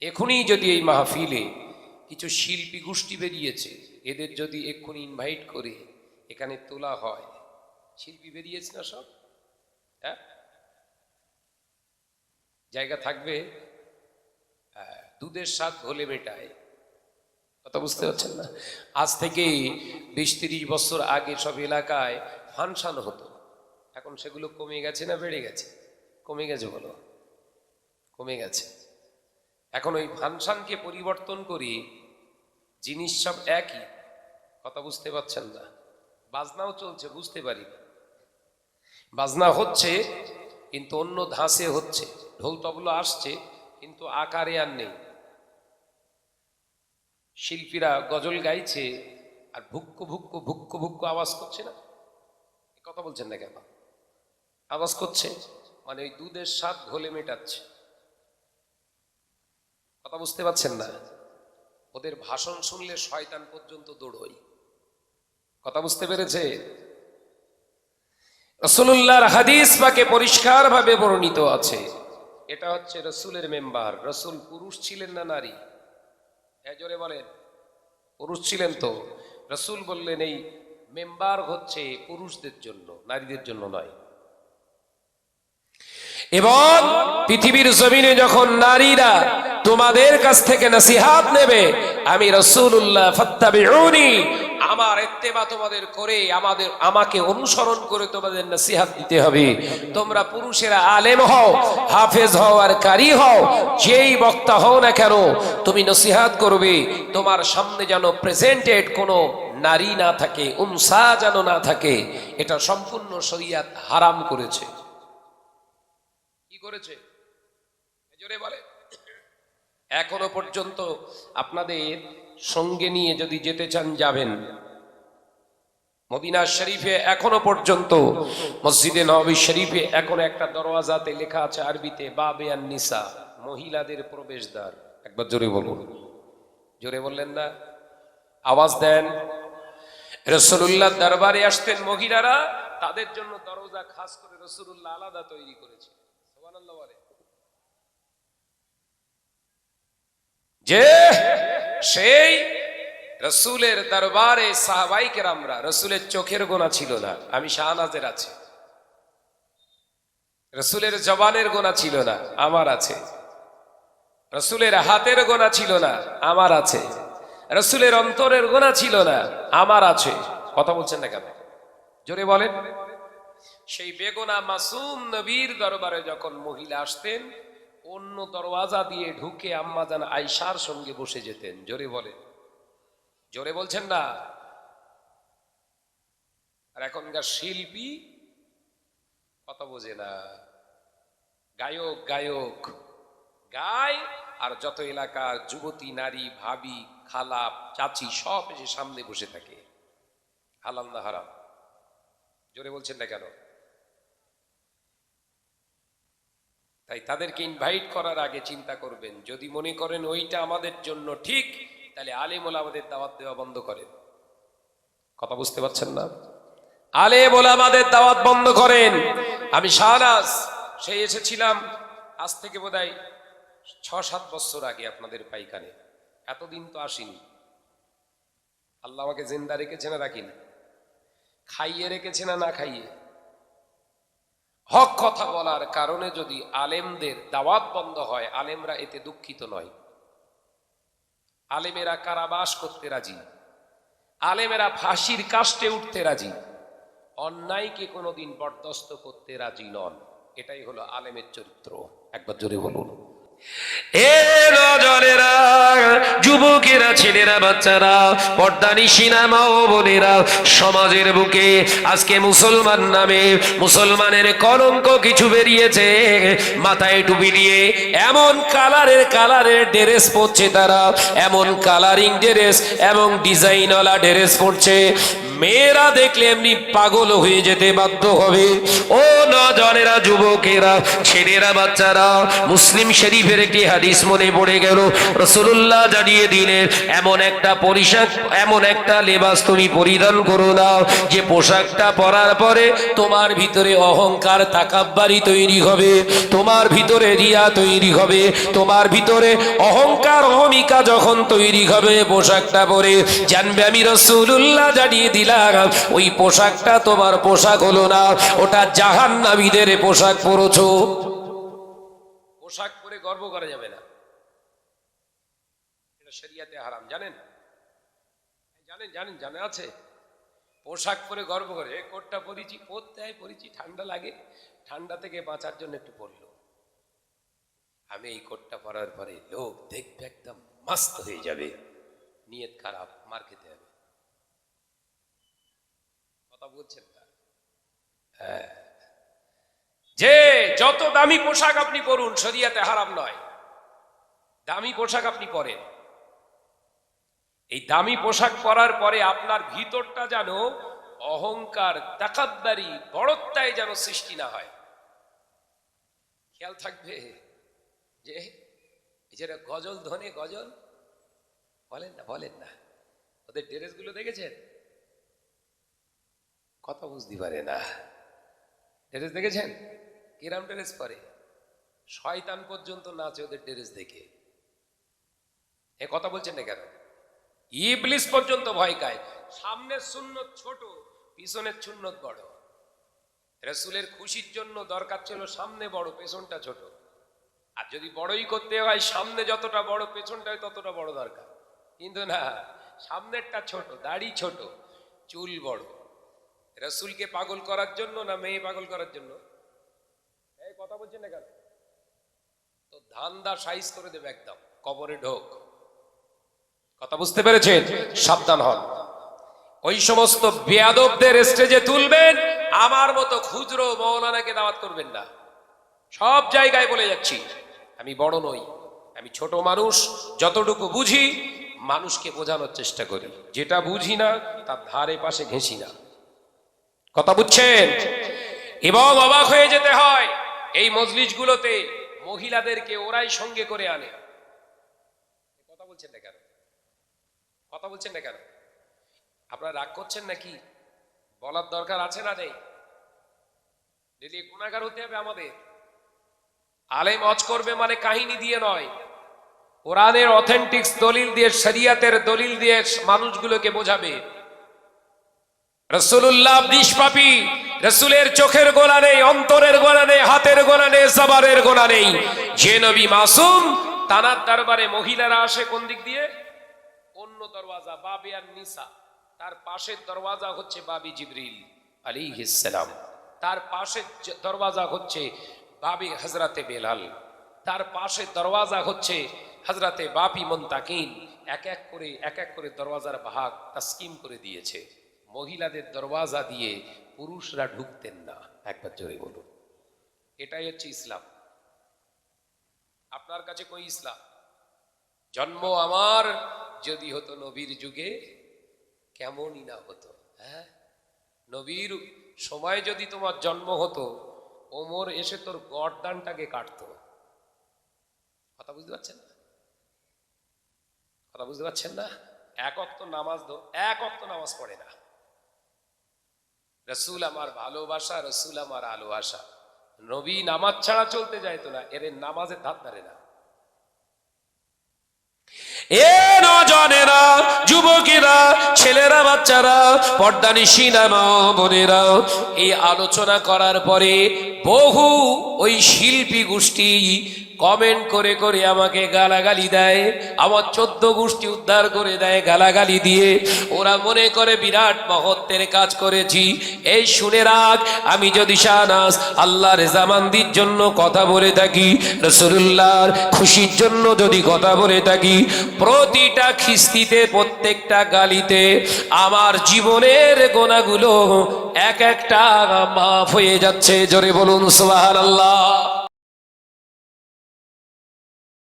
এখনই যদি এই মাহফিলে কিছু শিল্পী গোষ্ঠী বেরিয়েছে এদের যদি এক্ষুনি ইনভাইট করে এখানে তোলা হয় শিল্পী বেরিয়েছে না সব? হ্যাঁ? জায়গা থাকবে? হ্যাঁ, দুধের স্বাদ ঘোলে মেটায়। কথা বুঝতে পারছেন না? আজ থেকে বিশ তিরিশ বছর আগে সব এলাকায় ফাংশন হতো। এখন সেগুলো কমে গেছে না বেড়ে গেছে? কমে গেছে বলো। কমে গেছে। এখন ওই ফাংশনকে পরিবর্তন করি, জিনিস সব একই। কথা বুঝতে পারছেন না। বাজনাও চলছে, বুঝতে পারি। বাজনা হচ্ছে, কিন্তু অন্য ধাঁসে হচ্ছে। ঢোল তবলা আসছে, কিন্তু আকারে আর নেই। শিল্পীরা গজল গাইছে, আর ভুক্কু ভুক্কু ভুক্কু ভুক্কু আওয়াজ করছে না? কথা বলছেন না কেন? আওয়াজ করছে মানে ওই দুধের স্বাদ ঘোলে মেটাচ্ছে। কথা বুঝতে পারছেন না? ওদের ভাষণ শুনলে শয়তান পর্যন্ত দৌড়ই কথা বুঝতে পেরেছে? রসুল্লাহর হাদিস পাকে পরিষ্কার ভাবে বর্ণিত আছে। এটা হচ্ছে রসুলের মেম্বার। রসুল পুরুষ ছিলেন না নারী? হ্যাঁ বলেন। পুরুষ ছিলেন তো? রসুল বললেন, এই মেম্বার হচ্ছে পুরুষদের জন্য, নারীদের জন্য নয়। এবং পৃথিবীর জমিনে যখন নারীরা তোমাদের কাছ থেকে নসিহাত নেবে। আমি রসুল্লাহ ফত্তাবিউনি। আমার এত্তেবা তোমাদের করে, আমাদের, আমাকে অনুসরণ করে তোমাদের নসিহাত দিতে হবে। তোমরা পুরুষেরা আলেম হও, হাফেজ হও আর কারি হও, যেই বক্তা হও না কেন, তুমি নসিহাত করবে। তোমার সামনে যেন প্রেজেন্টেড কোনো নারী না থাকে, উমসা যেন না থাকে, এটা সম্পূর্ণ শরিয়াত হারাম করেছে। কি করেছে? বলে এখনও পর্যন্ত আপনাদের সঙ্গে নিয়ে যদি যেতে চান, যাবেন। মদিনা শরীফে এখনও পর্যন্ত, মসজিদে নবী শরীফে এখন একটা দরওয়াজাতে লেখা আছে আরবিতে, বাবে নিসা মহিলাদের প্রবেশদ্বার। একবার জোরে বলুন। জোরে বললেন না? আওয়াজ দেন। রসুল্লাহ দরবারে আসতেন মহিলারা, তাদের জন্য দরজা খাস করে রসুল্লাহ আলাদা তৈরি করেছে। যে সেই রসুলের দরবারে সাহাবাই কেরামরা রসুলের চোখের গোনা ছিল না, আমি শাহনাজের আছে। রসুলের জবানের গোনা ছিল না, আমার আছে। রসুলের হাতের গোনা ছিল না, আমার আছে। রসুলের অন্তরের গোনা ছিল না, আমার আছে। কথা বলছেন না কেন? জোরে বলেন। সেই বেগোনা মাসুম নবীর দরবারে যখন মহিলা আসতেন অন্য দরওয়াজা দিয়ে ঢুকে আম্মাজান আয়সার সঙ্গে বসে যেতেন। জোরে বলেন জোরে বলছেন না। আর এখনকার শিল্পী কথা বোঝে না। গায়ক গায়ক গায় আর যত এলাকার যুবতী, নারী, ভাবি, খালা, চাচি, সব এসে সামনে বসে থাকে। হালাল না হারাম। জোরে বলছেন না কেন? তাই তাদেরকে ইনভাইট করার আগে চিন্তা করবেন, যদি মনে করেন ওইটা আমাদের জন্য ঠিক, তাহলে আলেম আমাদের দাওয়াত দেওয়া বন্ধ করেন। কথা বুঝতে পারছেন না? আলেম আমাদের দাওয়াত বন্ধ করেন। আমি শাহনাজ, সেই এসেছিলাম আজ থেকে বোধ হয় ছ সাত বছর আগে আপনাদের পাইখানে। এতদিন তো আসিনি। আল্লাহ আমাকে জিন্দা রেখেছে না রাখিনি খাইয়ে রেখেছে না না খাইয়ে? হক কথা বলার কারণে যদি আলেমদের দাওয়াত বন্ধ হয়, আলেমরা এতে দুঃখিত নয়। আলেমেরা কারাবাস করতে রাজি। আলেমেরা ফাঁসির কাস্টে উঠতে রাজি। অন্যায়কে কোনোদিন বরদস্ত করতে রাজি নন। এটাই হলো আলেমের চরিত্র। একবার জোরে বলুন। এ নজরেরা যুবকেরা, ছেলেরা, বাচ্চারা পর্দানি সিনেমা ও বোনেরা, সমাজের বুকে আজকে মুসলমান নামে মুসলমানের কলঙ্ক কিছু বেরিয়েছে। মাথায় টুপি দিয়ে এমন কালারের কালারের ড্রেস পরছে তারা, এমন কালারিং ড্রেস এবং ডিজাইনওয়ালা ড্রেস পরছে। মেয়েরা দেখলে এমনি পাগল হয়ে যেতে বাধ্য হবে। ও নজনেরা যুবকেরা, ছেলেরা, বাচ্চারা, মুসলিম শরীফের একটি হাদিস মনে পড়ে গেল। রসুল্লাহ জানিয়ে দিলেন, এমন একটা পরিশাক, এমন একটা লেবাস তুমি পরিধান করো না। যে পোশাকটা পরার পরে তোমার ভিতরে অহংকার, তাকাব্বারি তৈরি হবে, তোমার ভিতরে রিয়া তৈরি হবে, তোমার ভিতরে অহংকার, অহমিকা যখন তৈরি হবে পোশাকটা পরে, জানবে আমি রসুল্লাহ জানিয়ে ওই পোশাকটা তোমার পোশাক হলো না, ওটা জাহান নামীদের পোশাক পরেছ। পোশাক পরে গর্ব করা যাবে না। হারাম, জানেন? জানেন জানেন, জানা আছে? পোশাক পরে গর্ব করে কোটটা পরিছি পরতে পরিছি, ঠান্ডা লাগে, ঠান্ডা থেকে বাঁচার জন্য একটু পরলো। আমি এই কোটটা পরার পরে লোক দেখবে একদম মস্ত হয়ে যাবে, নিয়ত খারাপ, মার খেতে হবে। কথা বলছেন না। হ্যাঁ। যে যত দামি পোশাক আপনি পরুন, শরিয়াতে হারাম নয়। দামি পোশাক আপনি পরেন। এই দামি পোশাক পরার পরে আপনার ভিতরটা যেন অহংকার, তাকাব্বারি বড়ত্বায় যেন সৃষ্টি না হয়। খেয়াল থাকবে যে এই যে গজল ধনে গজল? বলেন না বলেন না। ওদের ড্রেসগুলো দেখেছেন? কথা বুঝতে পারে না। ড্রেস দেখেছেন? কিরাম ড্রেস পরে। শয়তান পর্যন্ত নাচে ওদের ড্রেস দেখে। এ কথা বলছেন না কেন? ইবলিস পর্যন্ত ভয় খায়। সামনের সুন্নত ছোট, পিছনের সুন্নত বড়। রসুলের খুশির জন্য দরকার ছিল সামনে বড়, পেছনটা ছোট। আর যদি বড়ই করতে হয়, সামনে যতটা বড় পেছনটাই ততটা বড় দরকার। কিন্তু না, সামনেরটা ছোট, দাড়ি ছোট, চুল বড়। রসুলকে পাগল করার জন্য না মেয়ে পাগল করার জন্য? এই কথা বলছেন না কেন? তো ধান্দা সাইজ করে দেবে একদম, কবরে ঢোক। কথা বুঝতে পেরেছেন? সাবধান হন। ওই সমস্ত বেয়াদবদের স্টেজে তুলবেন, আমার মতো খুচরো মৌলানাকে দাওয়াত করবেন না। সব জায়গায় বলে যাচ্ছি, আমি বড় নই, আমি ছোট মানুষ, যতটুকু বুঝি, মানুষকে বোঝানোর চেষ্টা করি। যেটা বুঝি না, তার ধারে পাশে ঘেঁষি না। কথা বুঝছেন? এবং অবাক হয়ে যেতে হয়, এই মজলিসগুলোতে মহিলাদেরকে ওরাই সঙ্গে করে আনে। কথা বলছেন না কেন? কথা বলছেন না কেন? আপনারা রাগ করছেন নাকি? বলার দরকার আছে না নেই? যদি গুণাগার হতে হবে আমাদের। আলেম অজ করবে মানে কাহিনী দিয়ে নয়। কোরআনের অথেন্টিক্স দলিল দিয়ে, শরিয়াতের দলিল দিয়ে মানুষগুলোকে বোঝাবে। রসুল্লাহ নিষ্পাপী রসুলের চোখের গোলা নেই, অন্তরের গোলা নেই, হাতের গোলা নেই জবারের গোলা নেই। যে নবী মাসুম তানার দরবারে মহিলারা আসে কোন দিক দিয়ে? অন্য দরওয়াজা, বাবে আর নিসা। তার পাশের দরওয়াজা হচ্ছে বাবি জিবরিল আলী সালাম। তার পাশের দরওয়াজা হচ্ছে বাবি হজরতে বেলাল। তার পাশে দরওয়াজা হচ্ছে হজরতে বাপি মন্তাকিন। এক এক করে, এক এক করে দরওয়াজার ভাগ তাস্কিম করে দিয়েছে। মহিলাদের দরওয়াজা দিয়ে পুরুষরা ঢুকতেন না। একবার জোরে বলুন। এটাই হচ্ছে ইসলাম। আপনার কাছে কই ইসলাম? জন্ম আমার, যদি হতো নবীর যুগে, কেমনই না হতো হ্যাঁ? নবীর সময় যদি তোমার জন্ম হতো, ওমর এসে তোর গরদানটাকে কাটতো। কথা বুঝতে পারছেন না? কথা বুঝতে পারছেন না? এক অক্ত নামাজ এক অক্ত নামাজ পড়ে না। রসুল আমার ভালোবাসা, রসুল আমার আলো আশা নবী নামাজ ছাড়া চলতে যাইতো না, এর নামাজের ধার ধারে না। এ নজনেরা যুবকেরা, ছেলেরা, বাচ্চারা পর্দানি সিনেমা বোনেরা, এই আলোচনা করার পরে বহু ওই শিল্পী গোষ্ঠী কমেন্ট করে করে আমাকে গালাগালি দেয়, আমার চোদ্দ গোষ্ঠী উদ্ধার করে দেয় গালাগালি দিয়ে। ওরা মনে করে, বিরাট মহত্বের কাজ করেছি। এই শুনে রাখ আমি যদি শাহনাজ আল্লাহর জামান্দির জন্য কথা বলে থাকি রসুল্লাহর খুশির জন্য যদি কথা বলে থাকি, প্রতিটা খিস্তিতে, প্রত্যেকটা গালিতে আমার জীবনের গোনাগুলো এক একটা মাফ হয়ে যাচ্ছে। জোরে বলুন সোহান আল্লাহ